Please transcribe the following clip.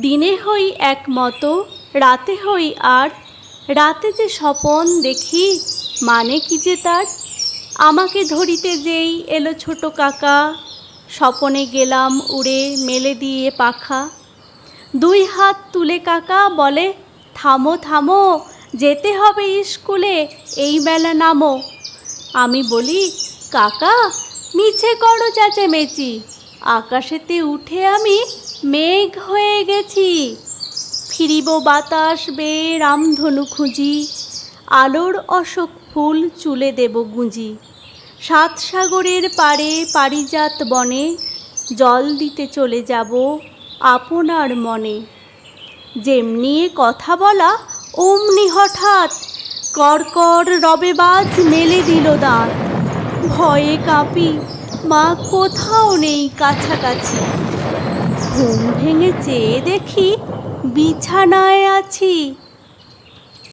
দিনে হই এক মতো, রাতে হই আর। রাতে যে স্বপন দেখি মানে কি যে তার? আমাকে ধরিতে যেই এলো ছোট কাকা, স্বপনে গেলাম উড়ে মেলে দিয়ে পাখা। দুই হাত তুলে কাকা বলে, থামো থামো, যেতে হবে স্কুলে, এই বেলা নামো। আমি বলি, কাকা, মিছে করো চেঁচেমেচি। আকাশেতে উঠে আমি মেঘ হয়ে গেছি। ফিরিব বাতাস বেয়ে রামধনু খুঁজি। আলোর অশোক ফুল চুলে দেব গুঁজি। সাত সাগরের পারে পারিজাত বনে জল দিতে চলে যাব আপনার মনে। যেমনি কথা বলা, অমনি হঠাৎ কড়কড় রবে বাজ মেলে দিল দাঁত। ভয়ে কাঁপি, মা কোথাও নেই কাছাকাছি। ঘুম ভেঙে দেখি বিছানায় আছি।